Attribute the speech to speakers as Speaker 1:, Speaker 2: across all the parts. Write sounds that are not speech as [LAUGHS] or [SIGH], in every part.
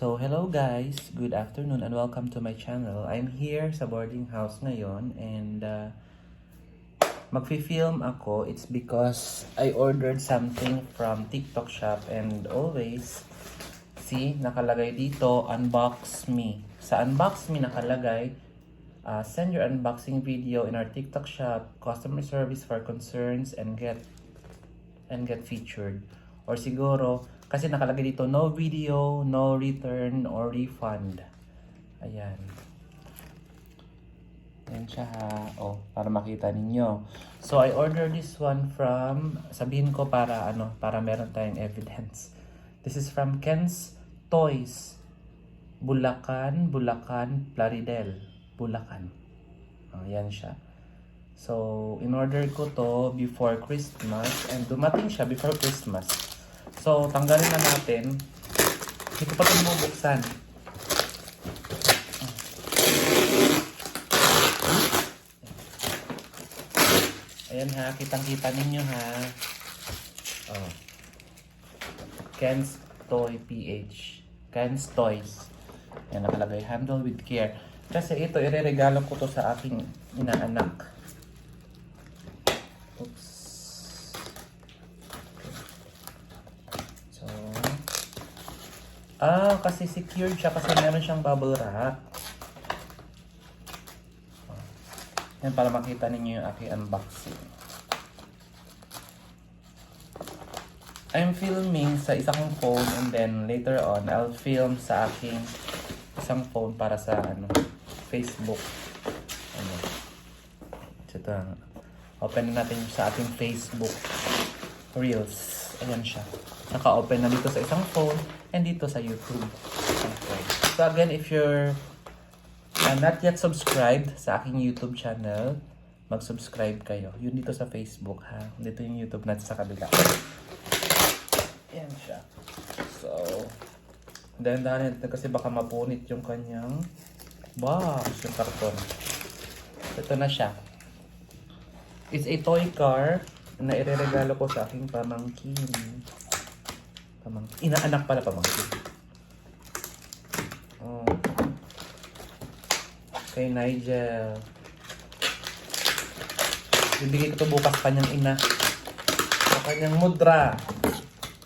Speaker 1: So, hello guys! Good afternoon and welcome to my channel. I'm here sa boarding house ngayon and uh, magfi-film ako. It's because I ordered something from TikTok shop and always, see, nakalagay dito, unbox me. Sa unbox me nakalagay, uh, send your unboxing video in our TikTok shop, customer service for concerns and get and get featured. Or siguro, kasi nakalagay dito, no video, no return or refund. Ayan. Ayan siya ha. Oh, para makita ninyo. So, I ordered this one from, sabihin ko para ano, para meron tayong [LAUGHS] evidence. This is from Ken's Toys. Bulacan, Bulacan, Plaridel. Bulacan. Oh, yan siya. So, in-order ko to before Christmas and dumating siya before Christmas. So, tanggalin na natin. Hindi ko pa ito bubuksan. Ayan ha, kitang-kita ninyo ha. Oh. Ken's Toy PH. Ken's Toys. Yan nakalagay, handle with care. Kasi ito, ireregalo ko to sa aking inaanak. Oops. So, ah, kasi secured siya kasi meron siyang bubble wrap. Yan para makita ninyo yung aking unboxing. I'm filming sa isang phone and then later on I'll film sa aking isang phone para sa ano Facebook. Ano. Ito. Open na natin sa ating Facebook Reels. Ayan siya. Naka-open na dito sa isang phone and dito sa YouTube. Okay. So again, if you're uh, not yet subscribed sa aking YouTube channel, mag-subscribe kayo. Yun dito sa Facebook ha. Dito yung YouTube natin sa kabila. Ayan siya. So, dahan-dahan natin kasi baka mapunit yung kanyang box, yung karton. Ito na siya. It's a toy car na ireregalo ko sa aking pamangkin. Pamangkin. Inaanak pala pamangkin. Oh. Kay Nigel. Bibigay ko to bukas kanyang ina. Sa kanyang mudra.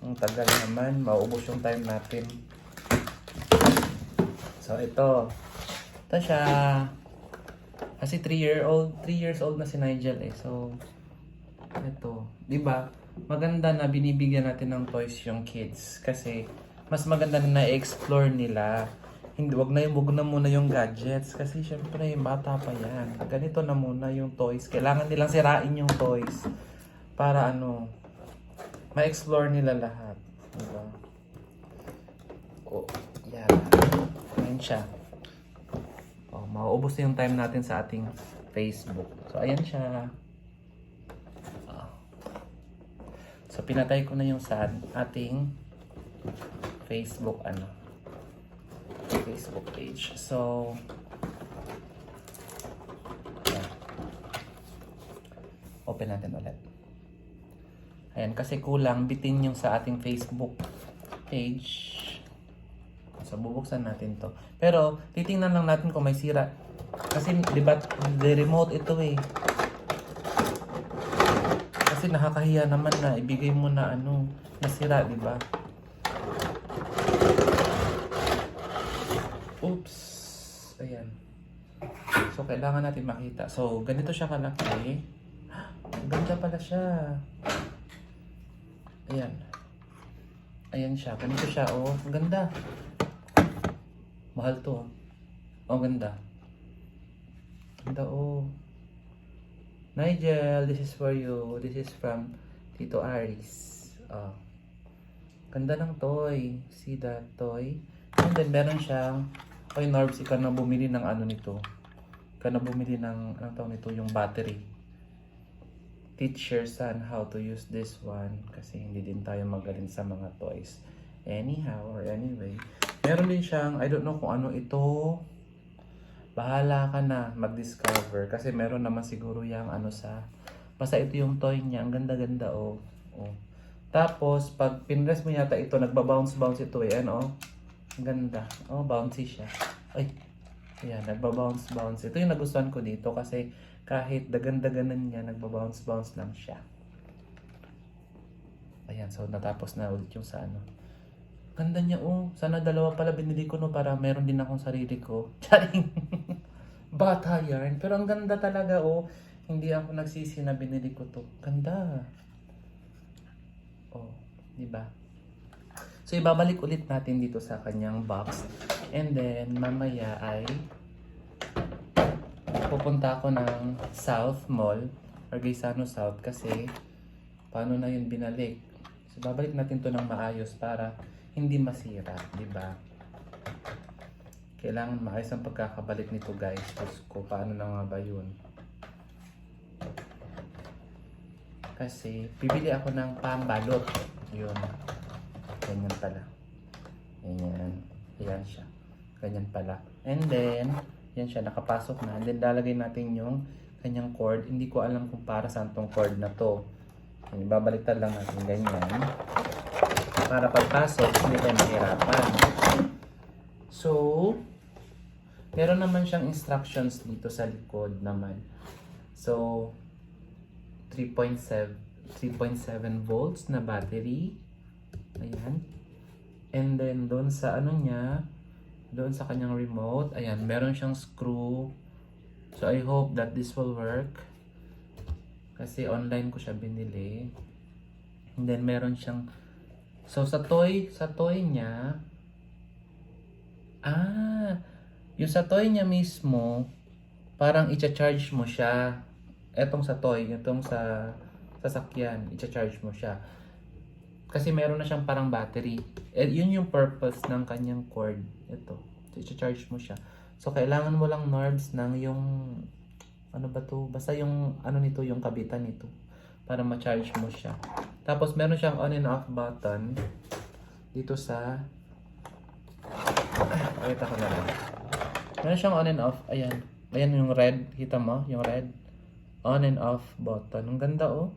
Speaker 1: Ang tagal naman. Mauubos yung time natin. So, ito. Ito siya. Kasi 3 year old, 3 years old na si Nigel eh. So, ito. 'Di ba? Maganda na binibigyan natin ng toys yung kids kasi mas maganda na na-explore nila. Hindi wag na yung wag na muna yung gadgets kasi syempre bata pa yan. Ganito na muna yung toys. Kailangan nilang sirain yung toys para ano ma-explore nila lahat. Diba? Oh, yan. Ayan siya. Oh, mauubos na yung time natin sa ating Facebook. So, ayan siya. Ah. So, pinatay ko na yung sa ating Facebook, ano, Facebook page. So, ayan. Open natin ulit. Ayan, kasi kulang bitin yung sa ating Facebook page. So, bubuksan natin to. Pero, titingnan lang natin kung may sira. Kasi, di the remote ito eh. Kasi nakakahiya naman na ibigay mo na ano, nasira, di ba? Oops. Ayan. So, kailangan natin makita. So, ganito siya kalaki. Ganda pala siya. Ayan. Ayan siya. Ganito siya. Oh, ang ganda. Mahal to. ah. Oh, ganda. Ganda, oh. Nigel, this is for you. This is from Tito Aris. Oh. Ganda ng toy. See that toy? And then, meron siyang, Oy, Norbs, ikaw na bumili ng ano nito. Ikaw na bumili ng, anong tawag nito, yung battery. Teach your son how to use this one kasi hindi din tayo magaling sa mga toys. Anyhow, or anyway. Meron din siyang, I don't know kung ano ito. Bahala ka na mag-discover kasi meron naman siguro yung ano sa basta ito yung toy niya ang ganda-ganda oh. oh. Tapos pag pinress mo yata ito nagba-bounce bounce ito eh ano. Ang Ganda. Oh, bouncy siya. Ay, ayan, nagbabounce bounce. Ito yung nagustuhan ko dito kasi kahit dagan-daganan niya, nagbabounce bounce lang siya. Ayan, so natapos na ulit yung sa ano. Ganda niya, oh. Sana dalawa pala binili ko, no, para meron din akong sarili ko. [LAUGHS] Charing! Bata yarn. Pero ang ganda talaga, oh. Hindi ako nagsisi na binili ko to. Ganda. Oh, di ba? So, ibabalik ulit natin dito sa kanyang box. And then, mamaya ay pupunta ako ng South Mall or Gaisano South kasi paano na yun binalik. So, babalik natin to ng maayos para hindi masira, di ba? Kailangan maayos ang pagkakabalik nito guys. Diyos ko, paano na nga ba yun? Kasi, bibili ako ng pambalot. Yun. Ganyan pala. Ganyan. Ayan siya. Ganyan pala. And then, yan siya, nakapasok na. And then, lalagay natin yung kanyang cord. Hindi ko alam kung para saan tong cord na to. Yan, Babaliktad lang natin ganyan. Para pagpasok, hindi tayo mahirapan. So, meron naman siyang instructions dito sa likod naman. So, 3.7 3.7 volts na battery. Ayan. And then doon sa ano niya, doon sa kanyang remote, ayan, meron siyang screw. So I hope that this will work. Kasi online ko siya binili. And then meron siyang So sa toy, sa toy niya Ah, yung sa toy niya mismo, parang i-charge mo siya. Etong sa toy, itong sa sasakyan, i-charge mo siya. Kasi meron na siyang parang battery. Eh, yun yung purpose ng kanyang cord. Ito. So, i-charge mo siya. So, kailangan mo lang knobs ng yung ano ba to? Basta yung ano nito, yung kabitan nito para ma-charge mo siya. Tapos meron siyang on and off button dito sa [COUGHS] Pakita ko na lang. Meron siyang on and off. Ayan. Ayan yung red. Kita mo? Yung red. On and off button. Ang ganda oh.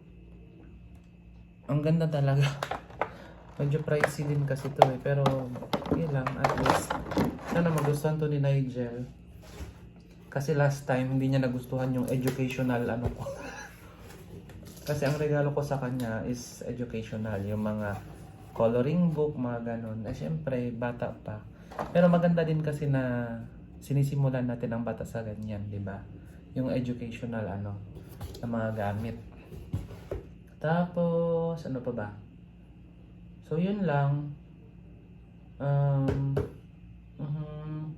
Speaker 1: Ang ganda talaga. [LAUGHS] Medyo pricey din kasi to eh. Pero, yun lang. At least, sana magustuhan to ni Nigel. Kasi last time, hindi niya nagustuhan yung educational ano ko. [LAUGHS] kasi ang regalo ko sa kanya is educational. Yung mga coloring book, mga ganon. Eh, syempre, bata pa. Pero maganda din kasi na sinisimulan natin ang bata sa ganyan, di ba? Yung educational ano, na mga gamit. Tapos, ano pa ba? So, yun lang. Um, mhm.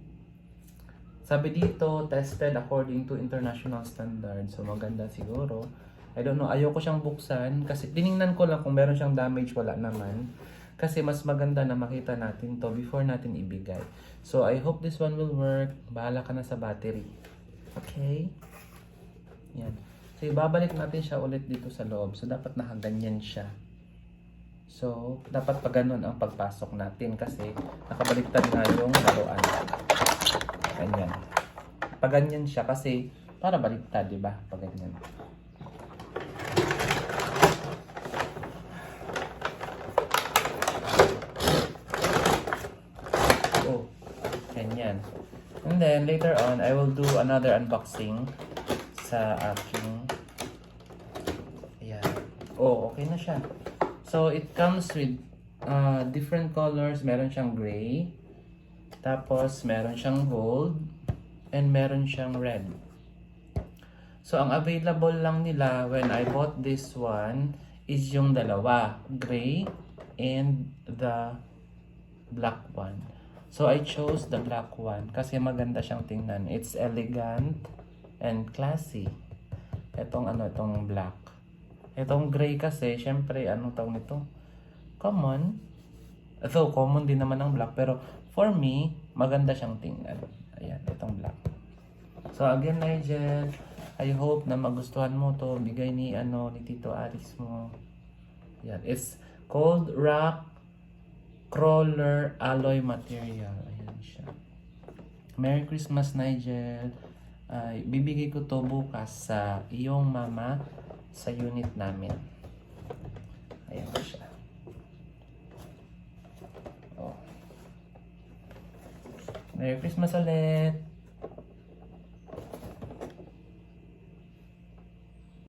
Speaker 1: Sabi dito, tested according to international standards. So, maganda siguro. I don't know, ayoko siyang buksan kasi tiningnan ko lang kung meron siyang damage, wala naman. Kasi mas maganda na makita natin to before natin ibigay. So, I hope this one will work. Bahala ka na sa battery. Okay? Yan. So, ibabalik natin siya ulit dito sa loob. So, dapat nakaganyan siya. So, dapat pa ganun ang pagpasok natin kasi nakabaliktad na yung laruan. Ganyan. Pag ganyan siya kasi para baliktad, di ba? Pag ganyan. Oh, ganyan. And then later on, I will do another unboxing sa aking Ayan. Oh, okay na siya. So, it comes with uh, different colors. Meron siyang gray. Tapos, meron siyang gold. And meron siyang red. So, ang available lang nila when I bought this one is yung dalawa. Gray and the black one. So, I chose the black one kasi maganda siyang tingnan. It's elegant and classy. Itong ano, itong black. Itong gray kasi, syempre, anong tawag nito? Common. Though, common din naman ang black. Pero, for me, maganda siyang tingnan. Ayan, itong black. So, again, Nigel, I hope na magustuhan mo to. Bigay ni, ano, ni Tito Aris mo. Yan. It's called Rock Crawler Alloy Material. Ayan siya. Merry Christmas, Nigel. Ay, bibigay ko to bukas sa iyong mama sa unit namin. Ayan siya. Oh. Merry Christmas ulit!